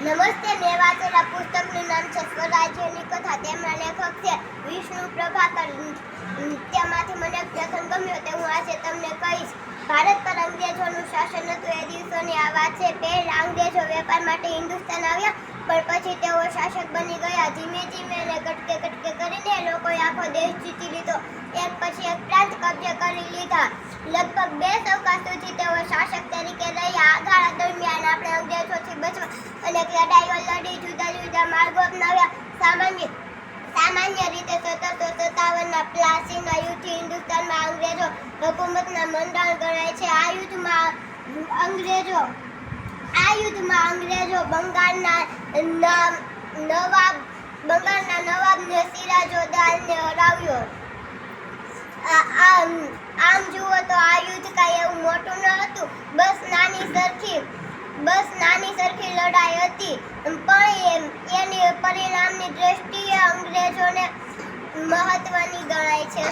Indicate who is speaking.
Speaker 1: નમસ્તે, મેં વાંચેલા પુસ્તકનું નામ છે સ્વરાજ્યની કથા. તેમના લેખક છે વિષ્ણુ પ્રભાકર. તેમાંથી મને એક ગમ્યું તે હું આજે તમને કહીશ, ભારત પર અંગ્રેજોનું શાસન હતું. એ દિવસોની આ વાત છે. પહેલા અંગ્રેજો વેપાર માટે હિન્દુસ્તાન આવ્યા, પણ પછી તેઓ શાસક બની ગયા. ધીમે ધીમે અને કટકે કટકે કરીને લોકોએ આખો દેશ જીતી લીધો. એક પછી એક પ્રાંત કબજે કરી લીધા. લગભગ બે સૌકા સુધી તેઓ શાસક તરીકે અનેક લડી જુદા જુદા માર્ગો અપનાવ્યા સામાન્ય સામાન્ય રીતે સત્તરસો સત્તાવનના પ્લાસીના યુદ્ધથી હિન્દુસ્તાનમાં અંગ્રેજો હુકુમતના મંડળ ગણાય છે. આ યુદ્ધમાં અંગ્રેજો આ યુદ્ધમાં અંગ્રેજો બંગાળના નવાબ બંગાળના નવાબને સિરાજોદારને હરાવ્યો. આમ આમ જુઓ તો આ યુદ્ધ કાંઈ એવું મોટું ન હતું. બસ નાની સરખી બસ નાની સરખી લડાઈ પણ એની પરિણામની દ્રષ્ટિએ અંગ્રેજોને મહત્વની ગણાય છે.